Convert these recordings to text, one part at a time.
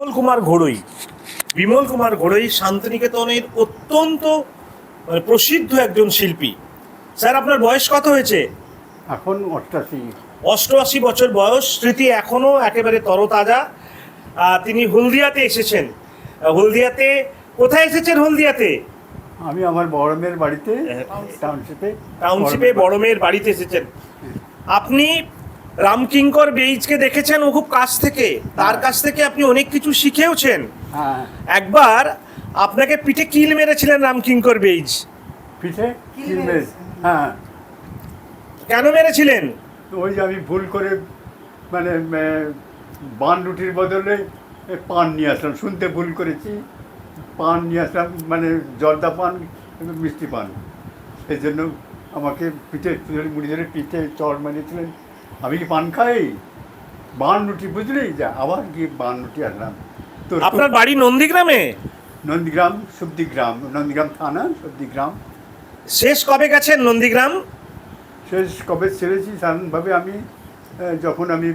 বিমল কুমার ঘোড়ই। বিমল কুমার ঘোড়ই শান্তিনিকেতনের অত্যন্ত মানে প্রসিদ্ধ একজন শিল্পী। স্যার আপনার বয়স কত হয়েছে? এখন অষ্টাশি। অষ্টআশি বছর বয়স স্মৃতি এখনও একেবারে তরতাজা। তিনি হলদিয়াতে এসেছেন। হলদিয়াতে কোথায় এসেছেন হলদিয়াতে? আমি আমার বড় মেয়ের বাড়িতে। টাউনশিপে টাউনশিপে বড় মেয়ের বাড়িতে এসেছেন। আপনি রামকিঙ্কর বেইজকে দেখেছেন? ও খুব কাছ থেকে। তার কাছ থেকে আপনি অনেক কিছু শিখেওছেন। হ্যাঁ। একবার আপনাকে পিঠে কিল মেরেছিলেন রামকিঙ্কর বেইজ। পিঠে কিলমেজ হ্যাঁ। কেন মেরেছিলেন? ওই যে আমি ভুল করে মানে বান রুটির বদলে পান নিয়ে আসলাম। শুনতে ভুল করেছি। পান নিয়ে আসলাম মানে জর্দা পান মিষ্টি পান। সেই জন্য আমাকে পিঠে ধরে মুড়ি ধরে পিঠে চড় মারিয়েছিলেন। আমি কি পান খাই? বান রুটি বুঝলি? যা আবার গিয়ে বান রুটি আসলাম তো আপনার বাড়ি নন্দীগ্রামে? নন্দীগ্রাম সুব্দিগ্রাম নন্দীগ্রাম থানা সুব্দিগ্রাম শেষ কবে গেছেন নন্দীগ্রাম? শেষ কবে ছেড়েছি সাধারণভাবে আমি যখন আমি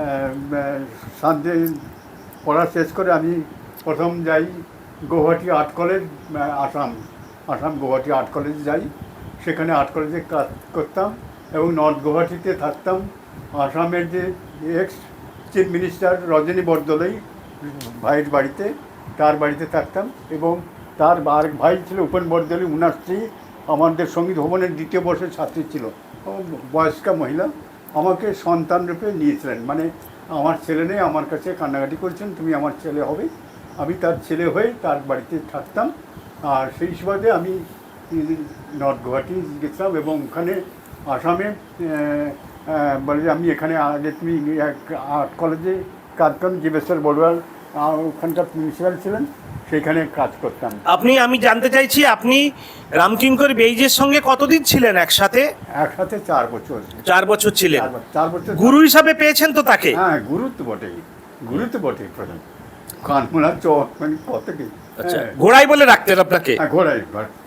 আহ, পড়া শেষ করে আমি প্রথম যাই Guwahati art college Assam Assam Guwahati art college যাই। সেখানে আর্ট কলেজে কাজ করতাম। এবং নর্থ গৌহাটিতে থাকতাম। আসামের যে ex chief minister Rajani Bordoloi ভাইয়ের বাড়িতে, তার বাড়িতে থাকতাম এবং তার আর ভাই ছিল উপেন বরদলৈ, উনার স্ত্রী আমাদের সংগীত ভবনের দ্বিতীয় বর্ষের ছাত্রী ছিল। বয়স্কা মহিলা আমাকে সন্তান রূপে নিয়েছিলেন। মানে আমার ছেলে নেই, আমার কাছে কান্নাকাটি করছেন, তুমি আমার ছেলে হবে। আমি তার ছেলে হয়ে তার বাড়িতে থাকতাম। আর সেই সুবাদে আমি নর্থ গুয়াহাটি গেছিলাম এবং ওখানে আসামে বলে যে আমি এখানে আগে তুমি এক আর্ট কলেজে কাজ করেন জীবেশ্বর বড়ুয়ার আহ, ওখানকার প্রিন্সিপাল ছিলেন সেইখানে কাজ করতাম। আপনি আমি জানতে চাইছি আপনি রামকিঙ্কর বেইজের সঙ্গে কতদিন ছিলেন একসাথে? একসাথে চার বছর। চার বছর ছিলেন। চার বছর- গুরু হিসাবে পেয়েছেন তো তাকে? হ্যাঁ গুরুত্ব বটে গুরুত্ব বটে প্রধান। কানমোলা চর মানে কত কি? আচ্ছা হ্যাঁ। ঘোড়াই বলে রাখতেন আপনাকে? হ্যাঁ, ঘোড়াই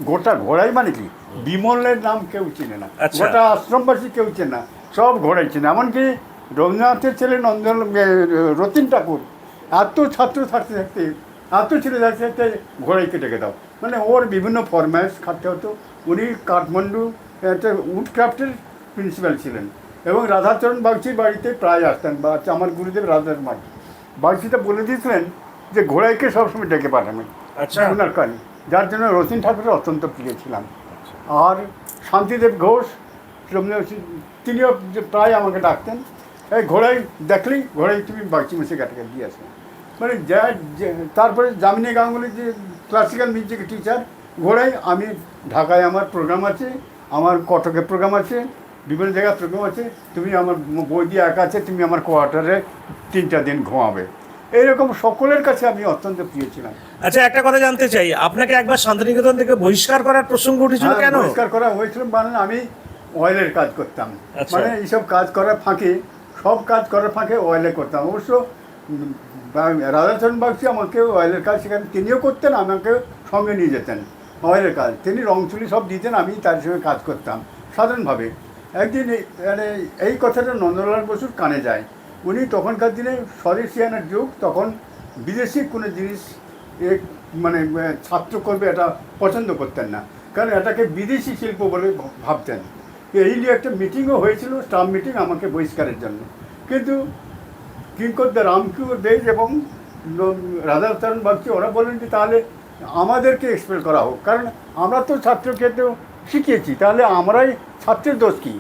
গোটা ঘোড়াই মানে কি? বিমলের নাম কেউ চিনে না। আচ্ছা। গোটা আশ্রমবাসী কেউ চেনে না। সব ঘোড়াই চেনে। এমনকি রবীন্দ্রনাথের ছেলে নন্দন রতিন ঠাকুর এত ছাত্র থাকতে থাকতে এত ছেলে থাকতে থাকতে ঘোড়াইকে ডেকে দাও মানে ওর বিভিন্ন ফরম্যাশ খাটতে হতো। উনি কাঠমান্ডু একটা উড ক্রাফটের প্রিন্সিপাল ছিলেন। এবং রাধাচরণ বাগচির বাড়িতে প্রায় আসতেন বা আমার গুরুদেব রাধাচরণ বাগচি। বাগচিটা বলে দিয়েছিলেন যে ঘোড়াইকে সবসময় ডেকে পাঠাবেন আচ্ছা। ওনার কাজ যার জন্য রতিন ঠাকুরের অত্যন্ত প্রিয় ছিলাম। আর শান্তিদেব ঘোষ তিনিও প্রায় আমাকে ডাকতেন। এই ঘোড়াই দেখলি ঘোড়াই তুমি বাগচি মেসে কাটাকে দিয়ে আসো মানে যা তারপরে জামিনী গাঙ্গুলি যে ক্লাসিক্যাল মিউজিক টিচার ঘোড়াই, আমি ঢাকায় আমার প্রোগ্রাম আছে, আমার কটকে প্রোগ্রাম আছে, বিভিন্ন জায়গায় প্রোগ্রাম আছে, তুমি আমার বই দিয়ে একা আছে, তুমি আমার কোয়ার্টারে তিনটা দিন ঘুমাবে। এইরকম সকলের কাছে আমি অত্যন্ত প্রিয় ছিলাম। আচ্ছা একটা কথা জানতে চাই। আপনাকে একবার শান্তিনিকেতন থেকে বহিষ্কার করার প্রসঙ্গ উঠেছিল হ্যাঁ, কেন? পরিষ্কার করা হয়েছিল মানে আমি অয়েলের কাজ করতাম। আচ্ছা। মানে এইসব কাজ করার ফাঁকে সব কাজ করার ফাঁকে অয়েলে করতাম। অবশ্য রাধাচরণ বাগচি আমাকে অয়েলের কাজ সেখানে তিনিও করতেন আমাকে সঙ্গে নিয়ে যেতেন অয়েলের কাজ। তিনি রং চুলি সব দিতেন আমি তার সঙ্গে কাজ করতাম সাধারণভাবে। একদিন মানে এই কথাটা নন্দলাল বসুর কানে যায়। উনি তখনকার দিনে স্বদেশিয়ানের যুগ, তখন বিদেশি কোনো জিনিস মানে ছাত্র করবে এটা পছন্দ করতেন না। কারণ এটাকে বিদেশি শিল্প বলে ভাবতেন। এই নিয়ে একটা মিটিংও হয়েছিল, স্টাফ মিটিং আমাকে বহিষ্কারের জন্য। কিন্তু কিঙ্করদা রামকিঙ্কর দেশ এবং রাধাচরণ বাগচি, ওরা বলেন যে তাহলে আমাদেরকে এক্সপেল করা হোক। কারণ আমরা তো ছাত্রকে তো শিখিয়েছি, তাহলে আমরাই ছাত্রের দোষ কী?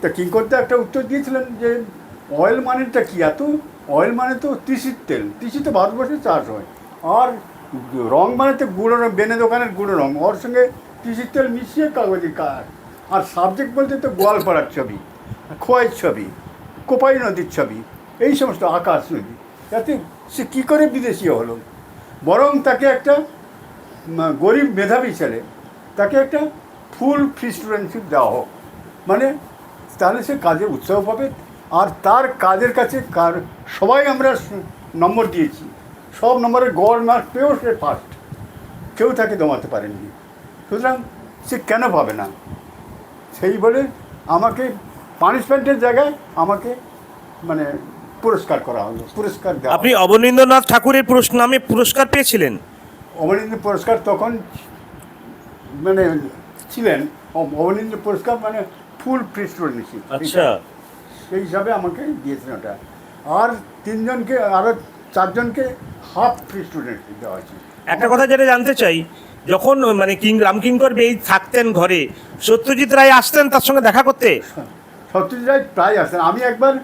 তা কিঙ্করদা একটা উত্তর দিয়েছিলেন যে অয়েল মানেটা কি এত? অয়েল মানে তো তিসির তেল। তিসি তো ভারতবর্ষে চাষ হয়। আর রং মানে তো গুঁড়ো রং, বেনে দোকানের গুঁড়ো রং। ওর সঙ্গে তিসির তেল মিশিয়ে কাগজে কাজ আর সাবজেক্ট বলতে তো গোয়ালপাড়ার ছবি, খোয়াইয়ের ছবি, কোপাই নদীর ছবি, এই সমস্ত আকাশ নদী। যাতে সে কী করে বিদেশি হলো? বরং তাকে একটা গরিব মেধাবী ছেলে, তাকে একটা ফুল ফ্রি স্টুডেন্টশিপ দেওয়া হোক। মানে তাহলে সে কাজে উৎসাহ পাবে। আর তার কাজের কাছে কার সবাই আমরা নম্বর দিয়েছি। সব নম্বরের গড় মার্ক পেয়েও সে ফার্স্ট কেউ তাকে দমাতে পারেননি। সুতরাং সে কেন পাবে না? সেই বলে আমাকে পানিশমেন্টের জায়গায় আমাকে মানে পুরস্কার করা হলো। পুরস্কার দেওয়া আপনি অবনীন্দ্রনাথ ঠাকুরের পুরস্কার নামে পুরস্কার পেয়েছিলেন? অবনীন্দ্র পুরস্কার তখন মানে ছিলেন। অবনীন্দ্র পুরস্কার মানে ফুল নিয়েছি আচ্ছা। সেই হিসাবে আমাকে দিয়েছেন ওটা। আর তিনজনকে আরও চারজনকে হাফ ফ্রি স্টুডেন্ট দেওয়া হয়েছে। একটা কথা যেটা জানতে চাই যখন মানে কিং রামকিঙ্কর বেই থাকতেন ঘরে সত্যজিৎ রায় আসতেন তার সঙ্গে দেখা করতে? সত্যজিৎ রায় প্রায় আসেন আমি একবার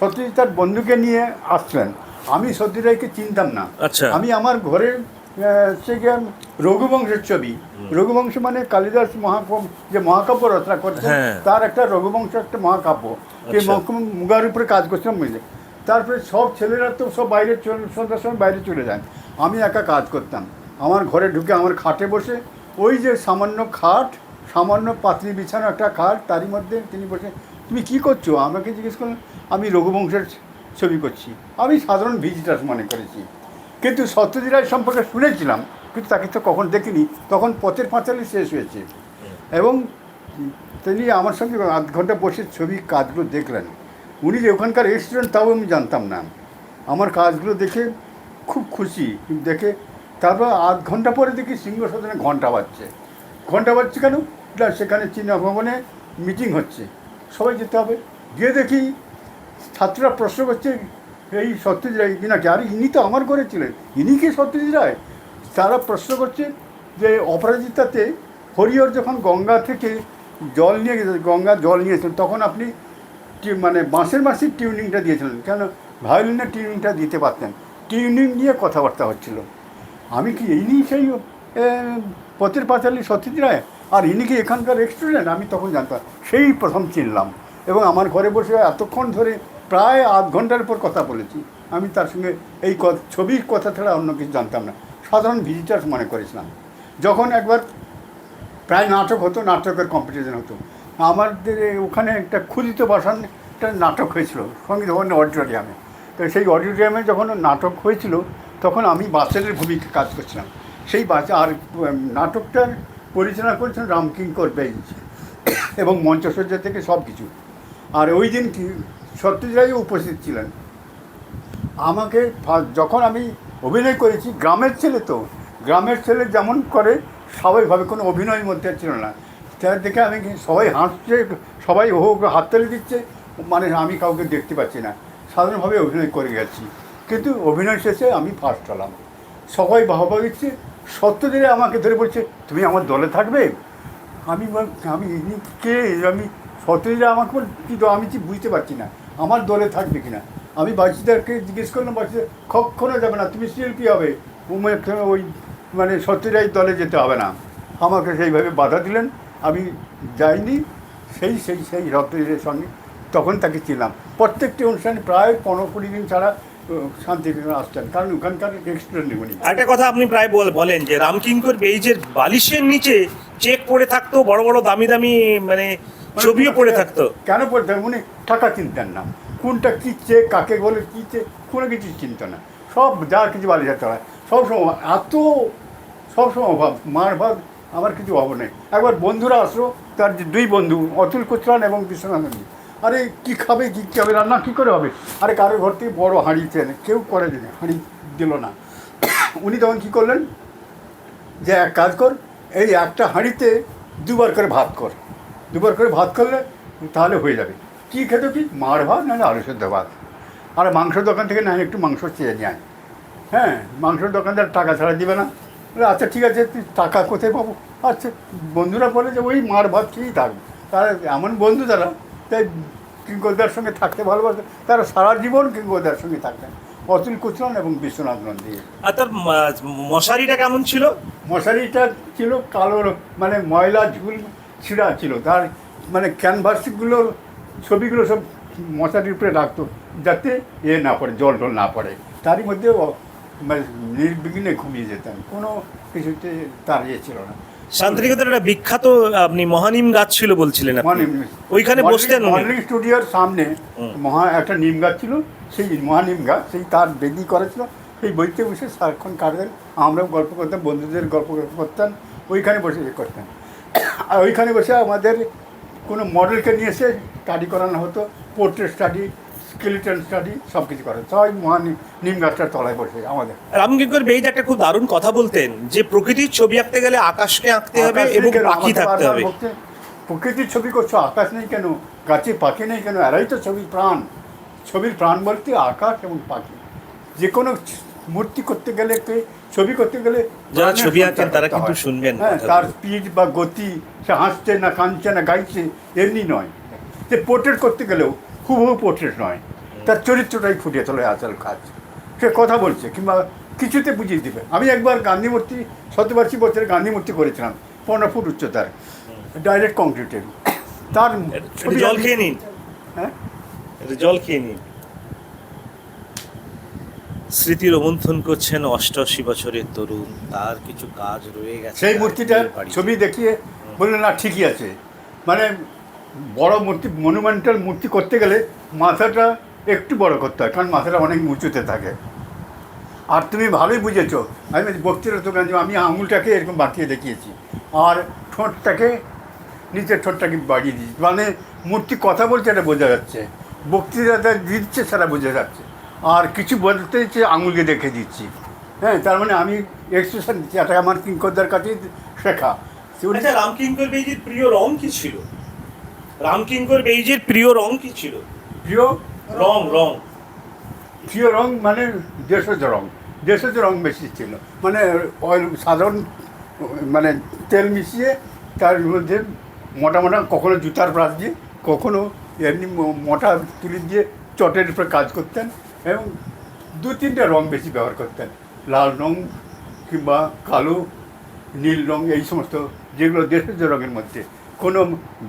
সত্যজিৎ তার বন্ধুকে নিয়ে আসলেন আমি সত্যজিৎ রায়কে চিনতাম না। আচ্ছা। আমি আমার ঘরে গিয়ে রঘুবংশের ছবি। রঘুবংশ মানে কালিদাস মহাকাব্য যে মহাকাব্য রচনা করছেন হ্যাঁ। তার একটা রঘুবংশ একটা মহাকাব্য। যে আচ্ছা। মহকুম- মুগার উপরে কাজ করছিলাম বুঝলে। তারপরে সব ছেলেরা তো সব বাইরে চলে সন্ধ্যার সময় বাইরে চলে যান আমি একা কাজ করতাম। আমার ঘরে ঢুকে আমার খাটে বসে ওই যে সামান্য খাট সামান্য পাতলি বিছানো একটা খাট তারই মধ্যে তিনি বসে তুমি কি করছ? আমাকে জিজ্ঞেস করলেন আমি রঘুবংশের ছবি করছি। আমি সাধারণ ভিজিটার্স মনে করেছি। কিন্তু সত্যজিৎ রায় সম্পর্কে শুনেছিলাম, কিন্তু তাকে তো কখন দেখিনি, তখন পথের পাঁচালি শেষ হয়েছে। এবং তিনি আমার সঙ্গে আধ ঘণ্টা বসে ছবি কাজগুলো দেখলেন। উনি যে ওখানকার রেস্টুরেন্ট তাও আমি জানতাম না। আমার কাজগুলো দেখে খুব খুশি দেখে তারপর আধ ঘণ্টা পরে দেখি সিংহসদনে ঘণ্টা বাজছে। ঘণ্টা বাজছে কেন? সেখানে চীনা ভবনে মিটিং হচ্ছে। সবাই যেতে হবে। গিয়ে দেখি ছাত্ররা প্রশ্ন করছে এই সত্যজিৎ রায় কি নাকি আরে ইনি তো আমার ঘরে ছিলেন। ইনি কি সত্যজিৎ রায়? তারা প্রশ্ন করছে যে অপরাজিতাতে হরিহর যখন গঙ্গা থেকে জল নিয়ে গেছে, গঙ্গা জল নিয়েছিলেন তখন আপনি মানে বাঁশের বাঁশির টিউনিংটা দিয়েছিলেন। কেন? ভায়োলিনের টিউনিংটা দিতে পারতেন। টিউনিং নিয়ে কথাবার্তা হচ্ছিল। আমি কি ইনি সেই পথের পাঁচালী সত্যজিৎ রায়? আর ইনি কি এখানকার রেস্টুরেন্ট আমি তখন জানতাম। সেই প্রথম চিনলাম। এবং আমার ঘরে বসে এতক্ষণ ধরে প্রায় আধ ঘণ্টার উপর কথা বলেছি। আমি তার সঙ্গে এই ছবির কথা ছাড়া অন্য কিছু জানতাম না। সাধারণ ভিজিটার্স মনে করেছিলাম। যখন একবার প্রায় নাটক হতো, নাটকের কম্পিটিশন হতো। আমাদের ওখানে একটা ক্ষুদিত বাসান একটা নাটক হয়েছিল, সংগীত ভবন অডিটোরিয়ামে তো সেই অডিটোরিয়ামে যখন নাটক হয়েছিল, তখন আমি বাচ্চাদের ভূমিকা কাজ করছিলাম। সেই বাচ্চা আর নাটকটার পরিচালনা করেছিলেন রামকিঙ্কর বেঞ্চ এবং মঞ্চসজ্জা থেকে সব কিছু আর ওই দিন সত্যজিৎ রায়ও উপস্থিত ছিলেন। আমাকে যখন আমি অভিনয় করেছি, গ্রামের ছেলে তো, গ্রামের ছেলে যেমন করে, স্বাভাবিকভাবে কোনো অভিনয়ের মধ্যে ছিল না। তার দেখে আমি সবাই হাসছে, সবাই হো হাততালি দিচ্ছে মানে আমি কাউকে দেখতে পাচ্ছি না। সাধারণভাবে অভিনয় করে গেছি। কিন্তু অভিনয় শেষে আমি ফার্স্ট হলাম। সবাই বাহবা দিচ্ছে সত্যজিরে আমাকে ধরে বলছে, তুমি আমার দলে থাকবে? আমি আমি, কে, আমি সত্যজিরা আমাকে বল কি তো আমি কি বুঝতে পারছি না। আমার দলে থাকবে কিনা? আমি বাচ্চাদেরকে জিজ্ঞেস করলাম বাচ্চা কখনো যাবে না, তুমি শিল্পী হবে? ওই মানে সত্যজিরাই দলে যেতে হবে না। আমাকে সেইভাবে বাধা দিলেন। আমি যাইনি, সেই সেই সেই সত্যজিরের সঙ্গে তখন তাকে ছিলাম প্রত্যেকটি অনুষ্ঠানে প্রায় পনেরো কুড়ি দিন ছাড়া শান্তিনিকেতন আসতেন। কারণ ওখানকার রেস্টুরেন্ট উনি। একটা কথা আপনি প্রায় বল- বলেন যে রামকিঙ্কর বেইজের বালিশের নিচে চেক পড়ে থাকতো বড় বড় দামি দামি মানে ছবিও পড়ে থাকতো। কেন পড়তে হবে? উনি টাকা চিনতেন না। কোনটা কী চেক কাকে বলে কী চেক কোনো কিছু চিনত না। সব যা কিছু বালি যেতে হয়। সব সময় এত সব সময় অভাব মার ভাগ আমার কিছু অভাব নেই। একবার বন্ধুরা আসলো তার যে দুই বন্ধু অতুল কুচরান এবং বিশ্বনাথ আরে কী খাবে কী কী হবে রান্না কী করে হবে? আরে কারোর ঘর থেকে বড় হাঁড়ি চেনে কেউ করে দিনে হাঁড়ি দিল না। উনি তখন কী করলেন? যে এক কাজ কর এই একটা হাঁড়িতে দুবার করে ভাত কর। দুবার করে ভাত করলে তাহলে হয়ে যাবে। কী খেতে কি? মার ভাত নাহলে আলু সেদ্ধ ভাত। আর মাংসের দোকান থেকে না একটু মাংস চেয়ে নেয়। হ্যাঁ মাংসের দোকানদার টাকা ছাড়া দিবে না। আচ্ছা ঠিক আছে তুই টাকা কোথায় পাবো? আচ্ছা বন্ধুরা বলে যে ওই মার ভাত খেয়েই থাকবে। তারা এমন বন্ধু তারা তাই কিঙ্করদার সঙ্গে থাকতে ভালোবাসে। তারা সারা জীবন কিঙ্করদার সঙ্গে থাকতেন। অতুল কুচরণ এবং বিশ্বনাথ নন্দী। আর তার মশারিটা কেমন ছিল? মশারিটা ছিল কালো মানে ময়লা ঝুল ছিঁড়া ছিল। তার মানে ক্যানভাসগুলো ছবিগুলো সব মশারির উপরে রাখতো যাতে এ না পড়ে জল টল না পড়ে। তারই মধ্যে মানে নির্বিঘ্নে ঘুমিয়ে যেতেন। কোনো কিছুতে তার ইয়ে ছিল না। শান্তিনিকেতনের একটা বিখ্যাত আপনি মহানিম গাছ ছিল বলছিলেন ওইখানে বসতেন মডেলিং স্টুডিওর সামনে মহা একটা নিম গাছ ছিল। সেই মহানিম গাছ সেই তার বেদি করেছিল সেই বইতে বসে সারাক্ষণ কাটতেন। আমরাও গল্প করতাম বন্ধুদের গল্প করতাম। ওইখানে বসে করতাম আর ওইখানে বসে আমাদের কোনো মডেলকে নিয়ে এসে স্টাডি করানো হতো পোর্ট্রেট স্টাডি স্কেলিটন স্টাডি সব কিছু করে সবাই মহান নিম গাছটার তলায় বসে আমাদের। রামকিঙ্কর বেইজ একটা খুব দারুণ কথা বলতেন যে প্রকৃতির ছবি আঁকতে গেলে আকাশকে আঁকতে হবে এবং পাখি থাকতে হবে। প্রকৃতির ছবি করছ আকাশ নেই কেন? গাছে পাখি নেই কেন? এরাই তো ছবির প্রাণ। ছবির প্রাণ বলতে আকাশ এবং পাখি। যে কোনো মূর্তি করতে গেলে ছবি করতে গেলে যারা ছবি আঁকেন তারা কিন্তু শুনবেন হ্যাঁ তার স্পিড বা গতি সে হাসছে না কাঁদছে না গাইছে এমনি নয়। যে পোর্ট্রেট করতে গেলেও হুবহু পোর্ট্রেট নয়। তার চরিত্রটাই ফুটিয়ে তোলে আসল কাজ। সে কথা বলছে কিংবা কিছুতে বুঝিয়ে দিবে। আমি একবার গান্ধী মূর্তি শতবার্ষিক বছরের গান্ধী মূর্তি করেছিলাম পনেরো ফুট উচ্চতার ডাইরেক্ট কংক্রিটের তার জল খেয়ে নিন। হ্যাঁ? জল খেয়ে নিন। স্মৃতি রোমন্থন করছেন অষ্টআশি বছরের তরুণ। তার কিছু কাজ রয়ে গেছে সেই মূর্তিটা ছবি দেখিয়ে বললেন না ঠিকই আছে। মানে বড় মূর্তি মনুমেন্টাল মূর্তি করতে গেলে মাথাটা একটু বড় করতে হয় কারণ মাথাটা অনেক উঁচুতে থাকে। আর তুমি ভালোই বুঝেছ আমি বক্তৃতা তো গান আমি আঙুলটাকে এরকম বাঁকিয়ে দেখিয়েছি আর ঠোঁটটাকে নিচের ঠোঁটটাকে বাড়িয়ে দিয়েছি। মানে মূর্তি কথা বলছে এটা বোঝা যাচ্ছে বক্তৃতাটা দিচ্ছে সেটা বোঝা যাচ্ছে। আর কিছু বলতে হচ্ছে আঙুলকে দেখে দিচ্ছি। হ্যাঁ তার মানে আমি এক্সপ্রেশন দিচ্ছি। এটা আমার কিঙ্করদার কাছেই শেখা। আচ্ছা রামকিঙ্কর বেইজের প্রিয় রং কি ছিল? রামকিঙ্কর বেইজের প্রিয় রং কি ছিল? প্রিয় রং রং। প্রিয় রং মানে দেশজ রং। দেশজ রং বেশি ছিল। মানে অয়েল সাধারণ মানে তেল মিশিয়ে তার মধ্যে মোটা মোটা কখনো জুতার ব্রাশ দিয়ে কখনো এমনি মোটা তুলি দিয়ে চটের উপরে কাজ করতেন। এবং দু তিনটে রং বেশি ব্যবহার করতেন। লাল রং কিংবা কালো, নীল রং এই সমস্ত যেগুলো দেশজ রঙের মধ্যে। কোনো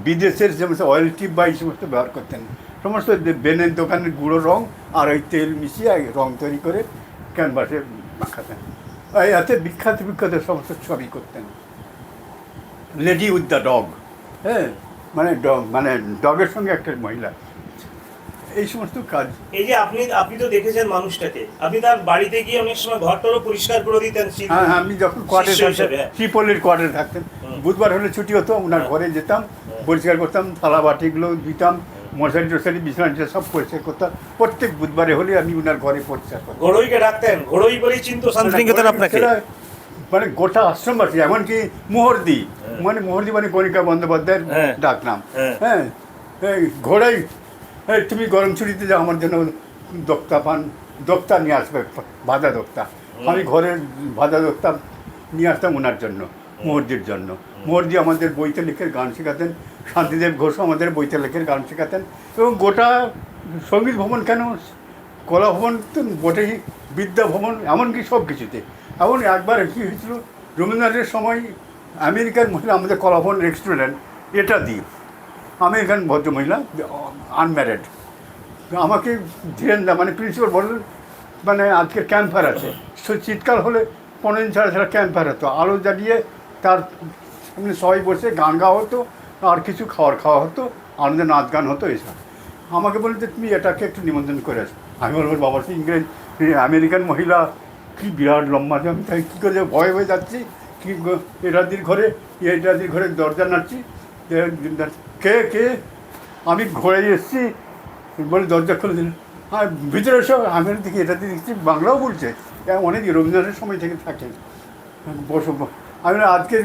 বিদেশের যে সমস্ত অয়েল টিপ বা এই সমস্ত ব্যবহার করতেন। সমস্ত বেনের দোকানের গুঁড়ো রং আর ওই তেল মিশিয়ে রং তৈরি করে ক্যানভাসে মাখাতেন। এই এতে বিখ্যাত বিখ্যাত সমস্ত ছবি করতেন। লেডি উইথ দ্য ডগ হ্যাঁ মানে ডগ মানে ডগের সঙ্গে একটা মহিলা। এই সমস্ত কাজ। এই যে আপনি আপনি তো দেখেছেন মানুষটাকে। আপনি তার বাড়িতে গিয়ে অনেক সময় ঘরটারও পরিষ্কার করে দিতেন হ্যাঁ হ্যাঁ, আমি যখন কোয়ার্টারে থাকতাম হ্যাঁ। কোয়ার্টারে থাকতেন বুধবার হলে ছুটি হতো ওনার হ্যাঁ। ঘরে যেতাম পরিষ্কার করতাম থালা বাটিগুলো দিতাম মশারি টশারি বিছানা টিছানা সব পরিষ্কার করতাম। প্রত্যেক বুধবারে হলে আমি ওনার ঘরে পরিষ্কার করতাম। ঘড়ইকে ডাকতেন ঘড়ই বলেই চিনতো শান্তিনিকেতন আপনাকে? মানে গোটা আশ্রম আছে এমনকি মোহরদি। মানে মোহরদি মানে কণিকা বন্দ্যোপাধ্যায়ের হ্যাঁ। ডাক হ্যাঁ। হ্যাঁ এই ঘোড়াই এই তুমি গরম ছুটিতে যাও আমার জন্য দোক্তা পান দোক্তা নিয়ে আসবে ভাজা দোক্তা। আমি ঘরে ভাজা দোক্তা নিয়ে আসতাম ওনার জন্য মোহরদির জন্য। মোহরদি আমাদের বইতে লেখের গান শেখাতেন শান্তিদেব ঘোষ আমাদের বইতে লেখের গান শেখাতেন। এবং গোটা সংগীত ভবন কেন? কলা ভবন তো বটেই বিদ্যা ভবন এমনকি সব কিছুতে। এমন একবার কী হয়েছিল? রবীন্দ্রনাথের সময় আমেরিকার মহিলা আমাদের কলা ভবন রেস্টুরেন্ট এটা দিই আমেরিকান ভদ্রমহিলা আনম্যারেড আমাকে ধীরেন দা মানে প্রিন্সিপাল বললেন মানে আজকে ক্যাম্পার আছে। সে শীতকাল হলে পনেরো দিন ছাড়া ছাড়া ক্যাম্পার হতো। আলো জ্বালিয়ে তার সামনে সবাই বসে গান গাওয়া হতো, আর কিছু খাওয়ার খাওয়া হতো, আনন্দে নাচ গান হতো এইসব। আমাকে বলতে তুমি এটাকে একটু নিমন্ত্রণ করে আসো। আমি বলব বাবা সে ইংরেজ আমেরিকান মহিলা, কী বিরাট লম্বা আমি তাই কী করে? ভয়ে ভয়ে যাচ্ছি, কি এটাদির ঘরে এটাদির ঘরে দরজা নাড়ছি। কে কে? আমি ঘরে এসেছি। বলে দরজা খুলে দিল। আর ভিতরে এসো, আমি দেখি এটাতে দেখছি, বাংলাও বলছে। অনেক রবীন্দ্রনাথের সময় থেকে থাকে। বসো আমি আজকের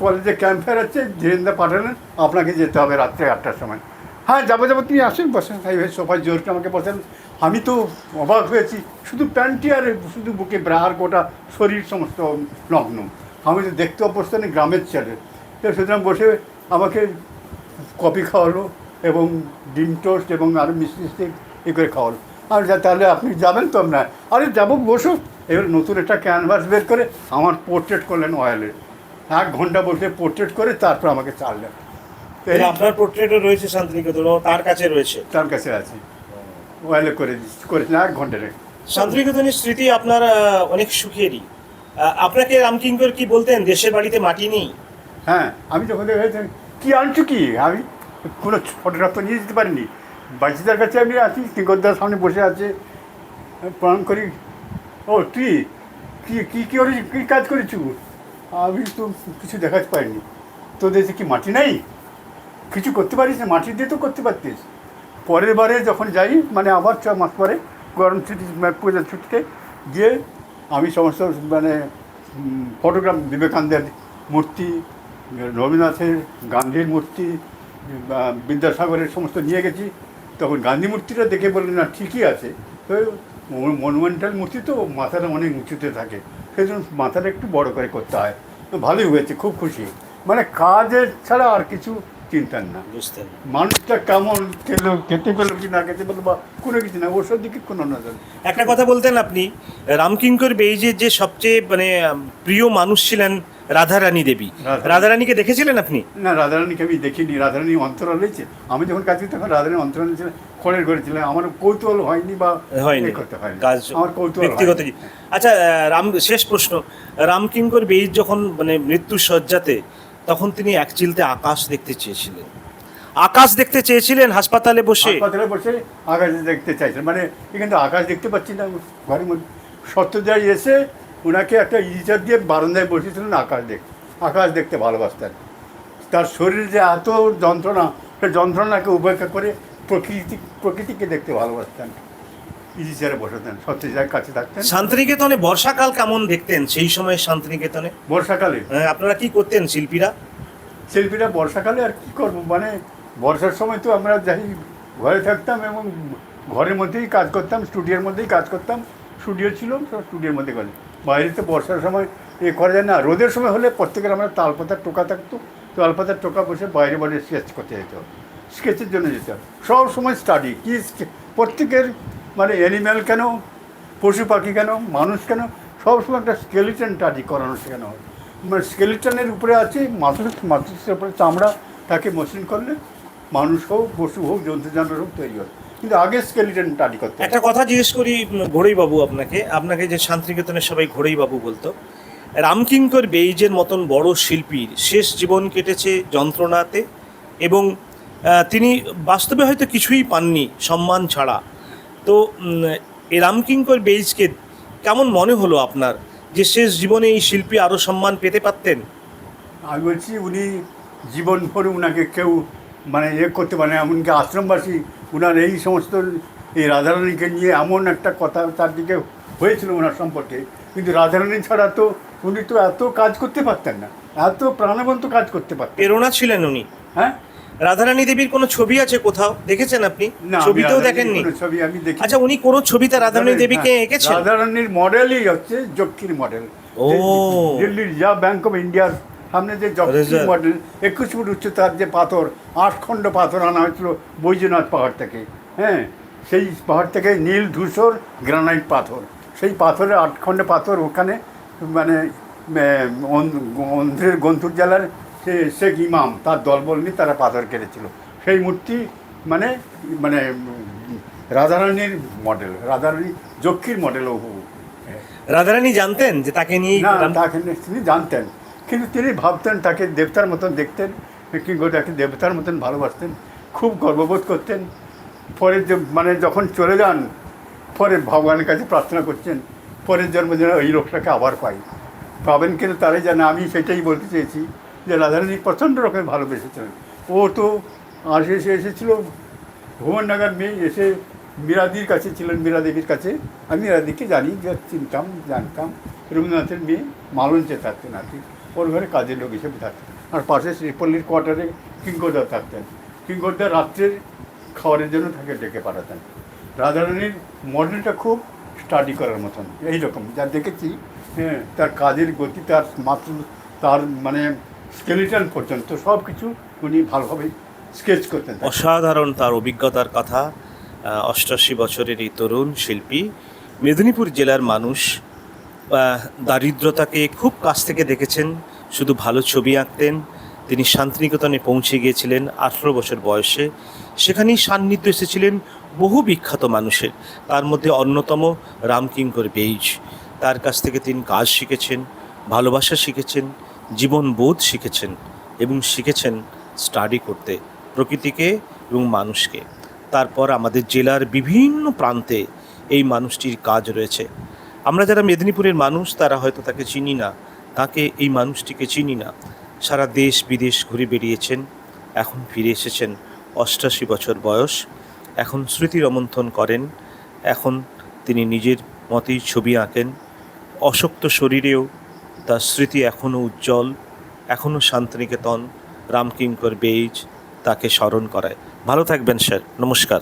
কলেজে ক্যাম্পের আছে ধীরেন্দা পাঠালেন, আপনাকে যেতে হবে রাত্রে আটটার সময়। হ্যাঁ যাব যাব, তুমি আসেন, বসেন। ভাই সোফায় জোর করে আমাকে বসেন। আমি তো অবাক হয়েছি, শুধু প্যান্টি আর শুধু বুকে ব্রাহার কোটা শরীর সমস্ত নগ্ন আমি তো দেখতে অভ্যস্ত নেই, গ্রামের ছেলে। সুতরাং বসে আমাকে কফি খাওয়ালো এবং ডিম টোস্ট এবং আরও মিষ্টি মিষ্টি এ করে খাওয়ালো। আর যা- তাহলে আপনি যাবেন তো আপনার? আরে যাব বসো। এবার নতুন একটা ক্যানভাস বের করে আমার পোর্ট্রেট করলেন অয়েলে এক ঘণ্টা বসে পোর্ট্রেট করে তারপর আমাকে চাললেন আপনার পোর্ট্রেটও রয়েছে শান্তিনিকেতন তার কাছে রয়েছে? তার কাছে আছে। অয়েলে করে দিচ্ছি করেছেন এক ঘণ্টা রেখে। শান্তিনিকেতনের স্মৃতি আপনার অনেক সুখেরই। আপনাকে রামকিঙ্কর কি বলতেন দেশের বাড়িতে মাটি নেই? হ্যাঁ আমি যখন দেখেছি, কি আনছো কি? আমি কোনো ফটোগ্রাফ তো নিয়ে যেতে পারিনি। বাচ্চাদের কাছে আমি আছি কিঙ্করদার সামনে বসে আছে। প্রণাম করি, ও, তুই কি কি, কী করি কী কাজ করেছু? আমি তো কিছু দেখাতে পারিনি। তোদের কি মাটি নাই? কিছু করতে পারিস না? মাটি দিয়ে তো করতে পারতিস। পরের বারে যখন যাই মানে আবার ছ মাস পরে গরম ছুটি মানে পূজার ছুটিতে গিয়ে আমি সমস্ত মানে ফটোগ্রাফ বিবেকানন্দের মূর্তি রবীন্দ্রনাথের গান্ধীর মূর্তি বা বিদ্যাসাগরের সমস্ত নিয়ে গেছি, তখন গান্ধী মূর্তিটা দেখে বললেন, না, ঠিকই আছে। তো মনুমেন্টাল মূর্তি তো মাথাটা অনেক উঁচুতে থাকে সেই জন্য মাথাটা একটু বড় করে করতে হয়। তো ভালোই হয়েছে, খুব খুশি। মানে কাজের ছাড়া আর কিছু চিন্তার না। বুঝতেন মানুষটা কেমন খেলো খেতে পেল কি না খেতে পেল বা কোনো কিছু না ওসব দিকে কোনো নজর? একটা কথা বলতেন আপনি রামকিঙ্কর বেইজের যে সবচেয়ে মানে প্রিয় মানুষ ছিলেন রাধারানী দেবী। রাধারানীকে দেখেছিলেন আপনি? না রাধারানীকে আমি দেখিনি রাধারানী অন্তরাল হয়েছে আমি যখন কাজ করি তখন রাধারানী অন্তরাল ছিল খড়ের ঘরে ছিলাম আমার কৌতূহল হয়নি বা হয়নি। কাজ আমার কৌতূহল ব্যক্তিগত। আচ্ছা রাম শেষ প্রশ্ন। রামকিঙ্কর বেইজ যখন মানে মৃত্যু সজ্জাতে তখন তিনি এক চিলতে আকাশ দেখতে চেয়েছিলেন। আকাশ দেখতে চেয়েছিলেন হাসপাতালে বসে। হাসপাতালে বসে আকাশ দেখতে চাইছেন মানে এখানে আকাশ দেখতে পাচ্ছি না, ঘরের মধ্যে। সত্যজাই এসে ওনাকে একটা ইজার দিয়ে বারান্দায় বসেছিলেন আকাশ দেখ আকাশ দেখতে ভালোবাসতেন। তার শরীর যে এত যন্ত্রণা, সে যন্ত্রণাকে উপেক্ষা করে প্রকৃতি, প্রকৃতিকে দেখতে ভালোবাসতেন। ইজিচারে বসাতেন সত্যজার কাছে থাকতেন। শান্তিনিকেতনে বর্ষাকাল কেমন দেখতেন? সেই সময় শান্তিনিকেতনে? বর্ষাকালে? হ্যাঁ, আপনারা কি করতেন শিল্পীরা? শিল্পীরা বর্ষাকালে আর কি করব? মানে বর্ষার সময় তো আমরা যাই ঘরে থাকতাম এবং ঘরের মধ্যেই কাজ করতাম স্টুডিওর মধ্যেই কাজ করতাম। স্টুডিও ছিল স্টুডিওর মধ্যে কাজ বাইরে তো বর্ষার সময় এ করা যায় না। রোদের সময় হলে প্রত্যেকের আমরা তালপাতার টোকা থাকতো। তালপাতার টোকা বসে বাইরে বাইরে স্কেচ করতে যেত। স্কেচের জন্য যেতাম সব সময় স্টাডি কি প্রত্যেকের মানে অ্যানিম্যাল কেন? পশু পাখি কেন? মানুষ কেন? সবসময় একটা স্কেলিটন স্টাডি করানো শেখানো হয়। মানে স্কেলিটনের উপরে আছে মানুষ মানুষের উপরে চামড়া, তাকে মসৃণ করলে মানুষ হোক, পশু হোক, জন্তু, জানোয়ার হোক, তৈরি হয়। কিন্তু আগে স্কেলিটন স্টাডি করতে একটা কথা জিজ্ঞেস করি ঘোড়ই বাবু আপনাকে। আপনাকে যে শান্তিনিকেতনের সবাই ঘোড়ই বাবু বলতো, রামকিঙ্কর বেইজের মতন বড় শিল্পীর শেষ জীবন কেটেছে যন্ত্রণাতে এবং তিনি বাস্তবে হয়তো কিছুই পাননি সম্মান ছাড়া। তো রামকিঙ্কর বেইজকে কেমন মনে হলো আপনার যে শেষ জীবনে এই শিল্পী আরও সম্মান পেতে পারতেন? আমি বলছি উনি জীবন ভরে উনাকে কেউ মানে এ করতে পারে না এমনকি আশ্রমবাসী উনার এই সমস্ত এই রাধারানীকে নিয়ে এমন একটা কথা চারদিকে হয়েছিল ওনার সম্পর্কে। কিন্তু রাধারানী ছাড়া তো উনি তো এত কাজ করতে পারতেন না এত প্রাণবন্ত কাজ করতে পারতেন। প্রেরণা ছিলেন উনি। হ্যাঁ? রাধারানী দেবীর কোনো ছবি আছে কোথাও? দেখেছেন আপনি? ছবিতেও দেখেননি। ছবি আমি দেখি আচ্ছা উনি কোনো ছবিতে রাধারানী দেবীকে হ্যাঁ, এঁকেছেন? রাধারানীর মডেলই হচ্ছে যক্ষীর মডেল। ও। দিল্লির যা ব্যাংক অফ ইন্ডিয়ার সামনে যে যক্ষীর মডেল একুশ ফুট উচ্চতার যে পাথর আট খণ্ড পাথর আনা হয়েছিল বৈদ্যনাথ পাহাড় থেকে হ্যাঁ? সেই পাহাড় থেকে নীল ধূসর গ্রানাইট পাথর। সেই পাথরের আট খণ্ড পাথর ওখানে মানে অন্ধ্রের গন্তুর জেলার সে শেখ ইমাম তার দলবল নিয়ে তারা পাথর কেটেছিল। সেই মূর্তি মানে মানে রাধারানীর মডেল রাধারানী যক্ষীর মডেল ও রাধারানী জানতেন যে তাকে নিয়ে না তাকে তিনি জানতেন। কিন্তু তিনি ভাবতেন তাকে দেবতার মতন দেখতেন কিংবা তাকে দেবতার মতন ভালোবাসতেন খুব গর্ববোধ করতেন। পরে যে মানে যখন চলে যান পরে ভগবানের কাছে প্রার্থনা করছেন পরের জন্মদিনে ওই লোকটাকে আবার পাই। পাবেন কিন্তু তারাই জানে আমি সেটাই বলতে চেয়েছি। যে রাধারানী প্রচণ্ড রকমের ভালোবেসেছিলেন। ও তো আসে এসে এসেছিল, ভুবননগর মেয়ে এসে মীরাদির কাছে ছিলেন মীরা দেবীর কাছে। আমি মীরাদিকে জানি যে চিনতাম, জানতাম। রবীন্দ্রনাথের মেয়ে মালঞ্চে থাকতেন আর কি। ওর ঘরে কাজের লোক হিসেবে থাকতেন। আর পাশে শ্রীপল্লীর কোয়ার্টারে কিঙ্করদা থাকতেন। কিঙ্করদা রাত্রের খাবারের জন্য তাকে ডেকে পাঠাতেন। রাধারানীর মডেলটা খুব স্টাডি করার মতন, এইরকম। যা দেখেছি হ্যাঁ তার কাজের গতি, তার মাত্র, তার মানে স্কেলিটন পর্যন্ত সব কিছু উনি ভালোভাবে স্কেচ করতেন। অসাধারণ তার অভিজ্ঞতার কথা অষ্টাশি বছরের এই তরুণ শিল্পী। মেদিনীপুর জেলার মানুষ দারিদ্রতাকে খুব কাছ থেকে দেখেছেন, শুধু ভালো ছবি আঁকতেন, তিনি শান্তিনিকেতনে পৌঁছে গিয়েছিলেন আঠেরো বছর বয়সে। সেখানেই সান্নিধ্য এসেছিলেন বহু বিখ্যাত মানুষের, তার মধ্যে অন্যতম রামকিঙ্কর বেইজ। তার কাছ থেকে তিনি কাজ শিখেছেন, ভালোবাসা শিখেছেন জীবনবোধ শিখেছেন এবং শিখেছেন স্টাডি করতে, প্রকৃতিকে এবং মানুষকে। তারপর আমাদের জেলার বিভিন্ন প্রান্তে এই মানুষটির কাজ রয়েছে। আমরা যারা মেদিনীপুরের মানুষ, তারা হয়তো তাকে চিনি না। তাকে এই মানুষটিকে চিনি না। সারা দেশ বিদেশ ঘুরে বেরিয়েছেন এখন ফিরে এসেছেন। অষ্টাশি বছর বয়স, এখন স্মৃতি রমন্থন করেন, এখন তিনি নিজের মতেই ছবি আঁকেন। অশক্ত শরীরেও তার স্মৃতি এখনও উজ্জ্বল এখনও শান্তিনিকেতন, রামকিঙ্কর বেইজ তাকে স্মরণ করায়। ভালো থাকবেন স্যার, নমস্কার।